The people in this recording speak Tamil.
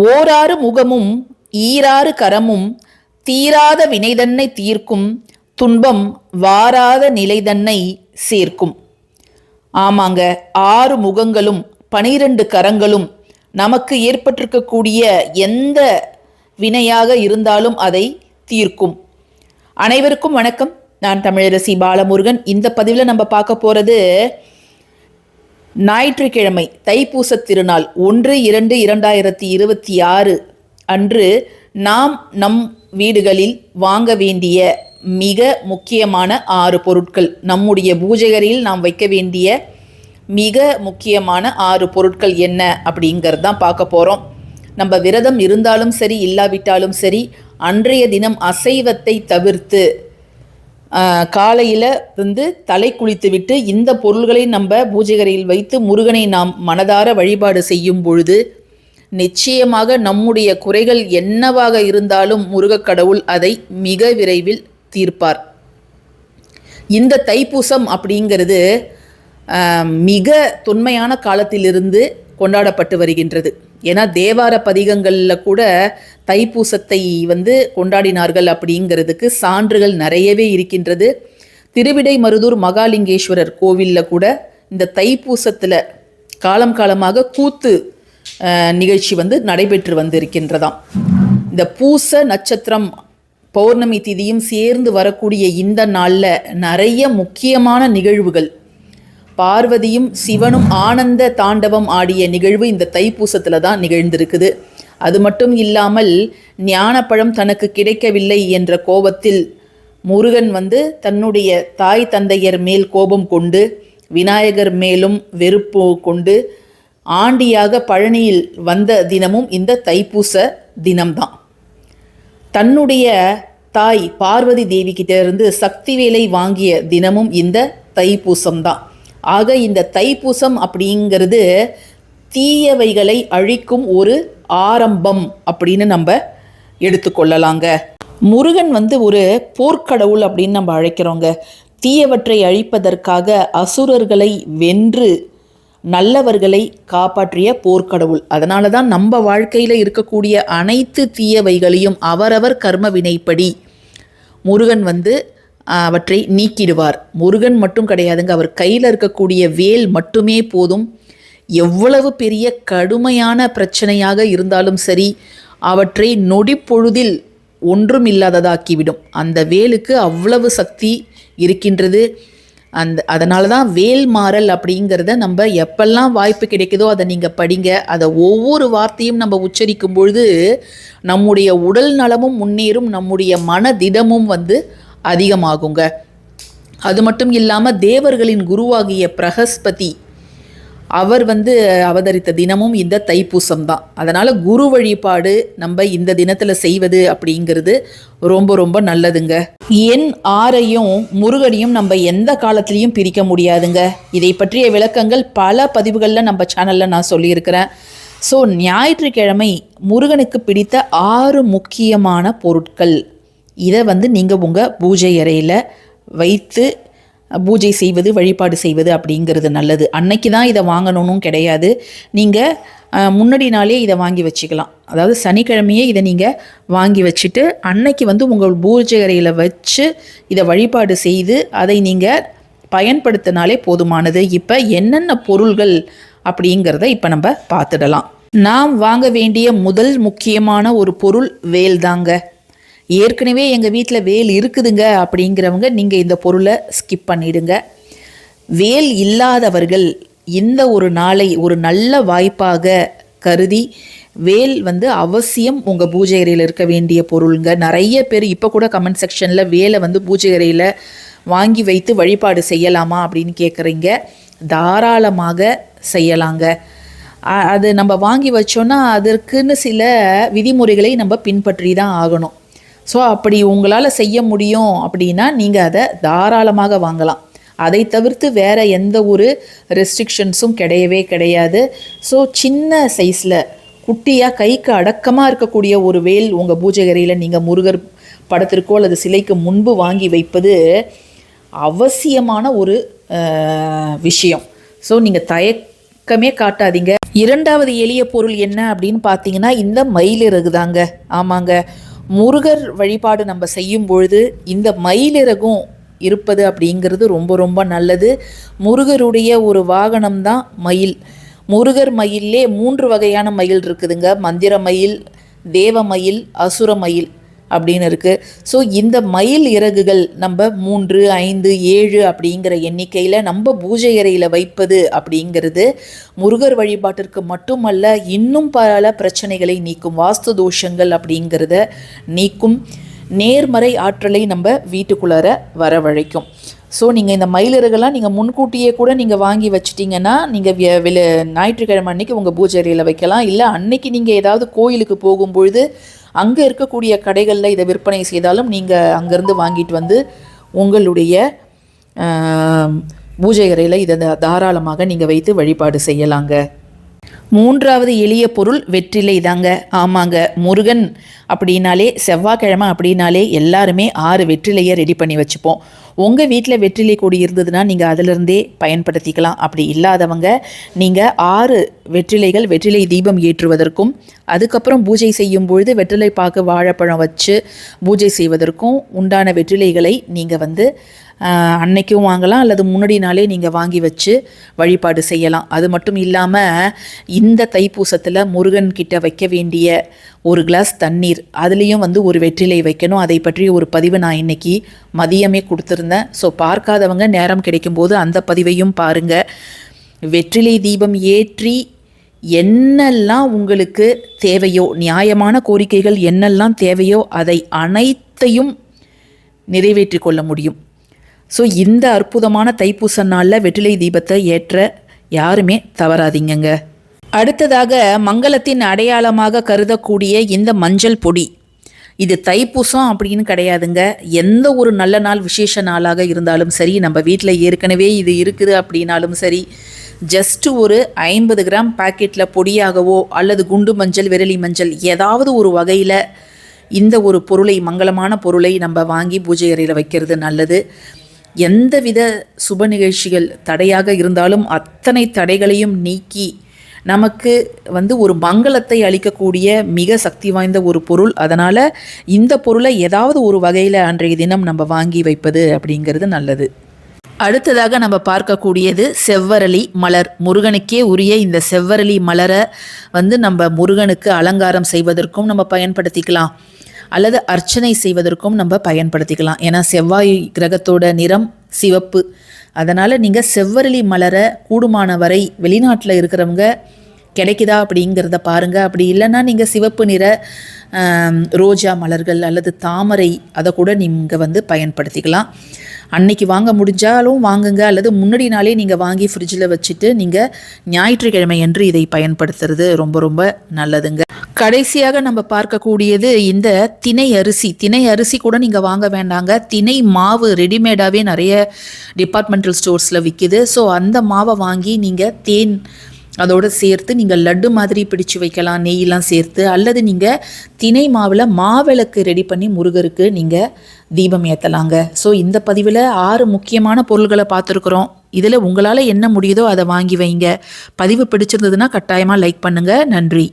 ஓராறு முகமும் ஈராறு கரமும் தீராத வினைதன்னை தீர்க்கும் துன்பம் வாராத நிலைதன்னை சேர்க்கும். ஆமாங்க ஆறு முகங்களும் பனிரெண்டு கரங்களும் நமக்கு ஏற்பட்டிருக்கக்கூடிய எந்த வினையாக இருந்தாலும் அதை தீர்க்கும். அனைவருக்கும் வணக்கம். நான் தமிழரசி பாலமுருகன். இந்த பதிவில் நம்ம பார்க்க போகிறது ஞாயிற்றுக்கிழமை தைப்பூசத் திருநாள் ஒன்று இரண்டு இரண்டாயிரத்தி இருபத்தி ஆறு அன்று நாம் நம் வீடுகளில் வாங்க வேண்டிய மிக முக்கியமான ஆறு பொருட்கள். நம்முடைய பூஜைகளில் நாம் வைக்க வேண்டிய மிக முக்கியமான ஆறு பொருட்கள் என்ன அப்படிங்கிறது தான் பார்க்க போகிறோம் நம்ம விரதம் இருந்தாலும் சரி இல்லாவிட்டாலும் சரி அன்றைய தினம் அசைவத்தை தவிர்த்து காலையில் வந்து தலை குளித்து விட்டு இந்த பொருள்களை நம்ம பூஜைகரையில் வைத்து முருகனை நாம் மனதார வழிபாடு செய்யும் பொழுது நிச்சயமாக நம்முடைய குறைகள் என்னவாக இருந்தாலும் முருகக் கடவுள் அதை மிக விரைவில் தீர்ப்பார். இந்த தைப்பூசம் அப்படிங்கிறது மிக தொன்மையான காலத்திலிருந்து கொண்டாடப்பட்டு வருகின்றது. ஏன்னா தேவார பதிகங்களில் கூட தைப்பூசத்தை வந்து கொண்டாடினார்கள் அப்படிங்கிறதுக்கு சான்றுகள் நிறையவே இருக்கின்றது. திருவிடை மருதூர் மகாலிங்கேஸ்வரர் கோவிலில் கூட இந்த தைப்பூசத்தில் காலம் காலமாக கூத்து நிகழ்ச்சி வந்து நடைபெற்று வந்திருக்கின்றதாம். இந்த பூச நட்சத்திரம் பௌர்ணமி திதியும் சேர்ந்து வரக்கூடிய இந்த நாளில் நிறைய முக்கியமான நிகழ்வுகள் பார்வதியும் சிவனும் ஆனந்த தாண்டவம் ஆடிய நிகழ்வு இந்த தைப்பூசத்தில் தான் நிகழ்ந்திருக்குது. அது மட்டும் இல்லாமல் ஞானப்பழம் தனக்கு கிடைக்கவில்லை என்ற கோபத்தில் முருகன் வந்து தன்னுடைய தாய் தந்தையர் மேல் கோபம் கொண்டு விநாயகர் மேலும் வெறுப்பு கொண்டு ஆண்டியாக பழனியில் வந்த தினமும் இந்த தைப்பூச தினம்தான். தன்னுடைய தாய் பார்வதி தேவி கிட்டேருந்து சக்தி வேலை வாங்கிய தினமும் இந்த தைப்பூசம்தான். ஆக இந்த தைப்பூசம் அப்படிங்கிறது தீயவைகளை அழிக்கும் ஒரு ஆரம்பம் அப்படின்னு நம்ம எடுத்துக்கொள்ளலாங்க. முருகன் வந்து ஒரு போர்க்கடவுள் அப்படின்னு நம்ம அழைக்கிறோங்க. தீயவற்றை அழிப்பதற்காக அசுரர்களை வென்று நல்லவர்களை காப்பாற்றிய போர்க்கடவுள். அதனால தான் நம்ம வாழ்க்கையில் இருக்கக்கூடிய அனைத்து தீயவைகளையும் அவரவர் கர்ம வினைப்படி முருகன் வந்து அவற்றை நீக்கிடுவார். முருகன் மட்டும் கிடையாதுங்க அவர் கையில் இருக்கக்கூடிய வேல் மட்டுமே போதும். எவ்வளவு பெரிய கடுமையான பிரச்சனையாக இருந்தாலும் சரி அவற்றை நொடி பொழுதில் ஒன்றும் இல்லாததாக்கிவிடும். அந்த வேலுக்கு அவ்வளவு சக்தி இருக்கின்றது. அந்த அதனால தான் வேல் மாறல் அப்படிங்கிறத நம்ம எப்பெல்லாம் வாய்ப்பு கிடைக்குதோ அதை நீங்கள் படிங்க. அதை ஒவ்வொரு வார்த்தையும் நம்ம உச்சரிக்கும் பொழுது நம்முடைய உடல் நலமும் முன்னேறும் நம்முடைய மனதிடமும் வந்து அதிகமாகுங்க. அது மட்டும் இல்லாமல் தேவர்களின் குருவாகிய பிரகஸ்பதி அவர் வந்து அவதரித்த தினமும் இந்த தைப்பூசம் தான். அதனால் குரு வழிபாடு நம்ம இந்த தினத்தில் செய்வது அப்படிங்கிறது ரொம்ப ரொம்ப நல்லதுங்க. என் ஆரையும் முருகனையும் நம்ம எந்த காலத்துலேயும் பிரிக்க முடியாதுங்க. இதை பற்றிய விளக்கங்கள் பல பதிவுகளில் நம்ம சேனலில் நான் சொல்லியிருக்கிறேன். ஸோ ஞாயிற்றுக்கிழமை முருகனுக்கு பிடித்த ஆறு முக்கியமான பொருட்கள் இதை வந்து நீங்கள் உங்கள் பூஜை அறையில் வைத்து பூஜை செய்வது வழிபாடு செய்வது அப்படிங்கிறது நல்லது. அன்னைக்கு தான் இதை வாங்கணும்னு கிடையாது. நீங்கள் முன்னாடி நாளே இதை வாங்கி வச்சுக்கலாம். அதாவது சனிக்கிழமையே இதை நீங்கள் வாங்கி வச்சுட்டு அன்னைக்கு வந்து உங்கள் பூஜை அறையில் வச்சு இதை வழிபாடு செய்து அதை நீங்கள் பயன்படுத்தினாலே போதுமானது. இப்போ என்னென்ன பொருள்கள் அப்படிங்கிறத இப்போ நம்ம பார்த்துடலாம். நாம் வாங்க வேண்டிய முதல் முக்கியமான ஒரு பொருள் வேல் தாங்க ஏற்கனவே எங்கள் வீட்டில் வேல் இருக்குதுங்க அப்படிங்கிறவங்க நீங்கள் இந்த பொருளை ஸ்கிப் பண்ணிடுங்க. வேல் இல்லாதவர்கள் இந்த ஒரு நாளை ஒரு நல்ல வாய்ப்பாக கருதி வேல் வந்து அவசியம் உங்கள் பூஜை அறையில் இருக்க வேண்டிய பொருளுங்க. நிறைய பேர் இப்போ கூட கமெண்ட் செக்ஷனில் வேலை வந்து பூஜை அறையில் வாங்கி வைத்து வழிபாடு செய்யலாமா அப்படின்னு கேட்குறீங்க தாராளமாக செய்யலாங்க. அது நம்ம வாங்கி வச்சோன்னா அதற்குன்னு சில விதிமுறைகளை நம்ம பின்பற்றி தான் ஆகணும். ஸோ அப்படி உங்களால் செய்ய முடியும் அப்படின்னா நீங்கள் அதை தாராளமாக வாங்கலாம். அதை தவிர்த்து வேறு எந்த ஒரு ரெஸ்ட்ரிக்ஷன்ஸும் கிடையவே கிடையாது. ஸோ சின்ன சைஸில் குட்டியாக கைக்கு அடக்கமாக இருக்கக்கூடிய ஒரு வேல் உங்கள் பூஜை நீங்கள் முருகர் படத்திற்கோ அல்லது சிலைக்கு முன்பு வாங்கி வைப்பது அவசியமான ஒரு விஷயம். ஸோ நீங்கள் தயக்கமே காட்டாதீங்க. இரண்டாவது எளிய பொருள் என்ன அப்படின்னு பார்த்தீங்கன்னா இந்த மயிலிறகு தாங்க ஆமாங்க. முருகர் வழிபாடு நம்ம செய்யும் பொழுது இந்த மயிலிறகும் இருப்பது அப்படிங்கிறது ரொம்ப ரொம்ப நல்லது. முருகருடைய ஒரு வாகனம் தான் மயில். முருகர் மயிலே மூன்று வகையான மயில் இருக்குதுங்க. மந்திர மயில் தேவ மயில் அசுர மயில். அப்படின்னு இருக்குது ஸோ இந்த மயில் இறகுகள் நம்ம மூன்று ஐந்து ஏழு அப்படிங்கிற எண்ணிக்கையில் நம்ம பூஜை அறையில் வைப்பது அப்படிங்கிறது முருகர் வழிபாட்டிற்கு மட்டுமல்ல இன்னும் பல பிரச்சனைகளை நீக்கும் வாஸ்து தோஷங்கள் அப்படிங்கிறத நீக்கும் நேர்மறை ஆற்றலை நம்ம வீட்டுக்குள்ளார வரவழைக்கும். ஸோ நீங்கள் இந்த மயிலிறகெல்லாம் நீங்கள் முன்கூட்டியே கூட நீங்கள் வாங்கி வச்சிட்டிங்கன்னா நீங்கள் வெளி ஞாயிற்றுக்கிழமை அன்னைக்கு உங்கள் பூஜை அறையில் வைக்கலாம். இல்லை அன்னைக்கு நீங்கள் ஏதாவது கோயிலுக்கு போகும்பொழுது அங்கே இருக்கக்கூடிய கடைகளில் இதை விற்பனை செய்தாலும் நீங்கள் அங்கேருந்து வாங்கிட்டு வந்து உங்களுடைய பூஜை அறையில் இதை தாராளமாக நீங்கள் வைத்து வழிபாடு செய்யலாங்க. மூன்றாவது எளிய பொருள் வெற்றிலை தாங்க. ஆமாங்க முருகன் அப்படின்னாலே செவ்வாய்க்கிழமை அப்படின்னாலே எல்லாருமே ஆறு வெற்றிலையை ரெடி பண்ணி வச்சுப்போம். உங்கள் வீட்டில் வெற்றிலை கொடி இருந்ததுன்னா நீங்கள் அதிலிருந்தே பயன்படுத்திக்கலாம். அப்படி இல்லாதவங்க நீங்கள் ஆறு வெற்றிலைகள் வெற்றிலை தீபம் ஏற்றுவதற்கும் அதுக்கப்புறம் பூஜை செய்யும் பொழுது வெற்றிலை பாக்கு வாழைப்பழம் வச்சு பூஜை செய்வதற்கும் உண்டான வெற்றிலைகளை நீங்கள் வந்து அன்னைக்கும் வாங்கலாம் அல்லது முன்னாடி நாளே நீங்கள் வாங்கி வச்சு வழிபாடு செய்யலாம். அது மட்டும் இல்லாமல் இந்த தைப்பூசத்தில் முருகன் கிட்ட வைக்க வேண்டிய ஒரு கிளாஸ் தண்ணீர் அதுலேயும் வந்து ஒரு வெற்றிலை வைக்கணும். அதை பற்றி ஒரு பதிவு நான் இன்னைக்கு மதியமே கொடுத்துருந்தேன். ஸோ பார்க்காதவங்க நேரம் கிடைக்கும்போது அந்த பதிவையும் பாருங்கள் வெற்றிலை தீபம் ஏற்றி என்னெல்லாம் உங்களுக்கு தேவையோ நியாயமான கோரிக்கைகள் என்னெல்லாம் தேவையோ அதை அனைத்தையும் நிறைவேற்றி கொள்ள முடியும். ஸோ இந்த அற்புதமான தைப்பூச நாளில் வெற்றிலை தீபத்தை ஏற்ற யாருமே தவறாதீங்கங்க. அடுத்ததாக மங்களத்தின் அடையாளமாக கருதக்கூடிய இந்த மஞ்சள் பொடி. இது தைப்பூசம் அப்படின்னு கிடையாதுங்க. எந்த ஒரு நல்ல நாள் விசேஷ நாளாக இருந்தாலும் சரி நம்ம வீட்டில் ஏற்கனவே இது இருக்குது அப்படின்னாலும் சரி ஜஸ்ட் ஒரு ஐம்பது கிராம் பாக்கெட்டில் பொடியாகவோ அல்லது குண்டு மஞ்சள் விரலி மஞ்சள் ஏதாவது ஒரு வகையில் இந்த ஒரு பொருளை மங்களமான பொருளை நம்ம வாங்கி பூஜை அறையில் வைக்கிறது நல்லது. எந்தவித சுப நிகழ்ச்சிகள் தடையாக இருந்தாலும் அத்தனை தடைகளையும் நீக்கி நமக்கு வந்து ஒரு மங்களத்தை அளிக்கக்கூடிய மிக சக்தி வாய்ந்த ஒரு பொருள். அதனால் இந்த பொருளை ஏதாவது ஒரு வகையில் அன்றைய தினம் நம்ம வாங்கி வைப்பது அப்படிங்கிறது நல்லது. அடுத்ததாக நம்ம பார்க்கக்கூடியது செவ்வரளி மலர். முருகனுக்கே உரிய இந்த செவ்வரளி மலரை வந்து நம்ம முருகனுக்கு அலங்காரம் செய்வதற்கும் நம்ம பயன்படுத்திக்கலாம். அல்லது அர்ச்சனை செய்வதற்கும் நம்ம பயன்படுத்திக்கலாம். ஏன்னா செவ்வாய் கிரகத்தோட நிறம் சிவப்பு. அதனால் நீங்கள் செவ்வரளி மலரை கூடுமான வரை வெளிநாட்டில் இருக்கிறவங்க கிடைக்குதா அப்படிங்கிறத பாருங்கள் அப்படி இல்லைன்னா நீங்கள் சிவப்பு நிற ரோஜா மலர்கள் அல்லது தாமரை அதை கூட நீங்கள் வந்து பயன்படுத்திக்கலாம். அன்னைக்கு வாங்க முடிஞ்சாலும் வாங்குங்க. அல்லது முன்னாடி நாளே நீங்கள் வாங்கி ஃப்ரிட்ஜில் வச்சுட்டு நீங்கள் ஞாயிற்றுக்கிழமை என்று இதை பயன்படுத்துறது ரொம்ப ரொம்ப நல்லதுங்க. கடைசியாக நம்ம பார்க்கக்கூடியது இந்த திணை அரிசி. தினை அரிசி கூட நீங்கள் வாங்க வேண்டாங்க. தினை மாவு ரெடிமேடாகவே நிறைய டிபார்ட்மெண்டல் ஸ்டோர்ஸில் விற்கிது ஸோ அந்த மாவை வாங்கி நீங்கள் தேன் அதோடு சேர்த்து நீங்கள் லட்டு மாதிரி பிடிச்சு வைக்கலாம் நெய்யெல்லாம் சேர்த்து. அல்லது நீங்கள் தினை மாவில் மாவிளக்கு ரெடி பண்ணி முருகருக்கு நீங்கள் தீபம் ஏற்றலாங்க ஸோ இந்த பதிவில் ஆறு முக்கியமான பொருள்களை பார்த்துருக்குறோம். இதில் உங்களால் என்ன முடியுதோ அதை வாங்கி வைங்க. பதிவு பிடிச்சிருந்ததுன்னா கட்டாயமாக லைக் பண்ணுங்கள் நன்றி.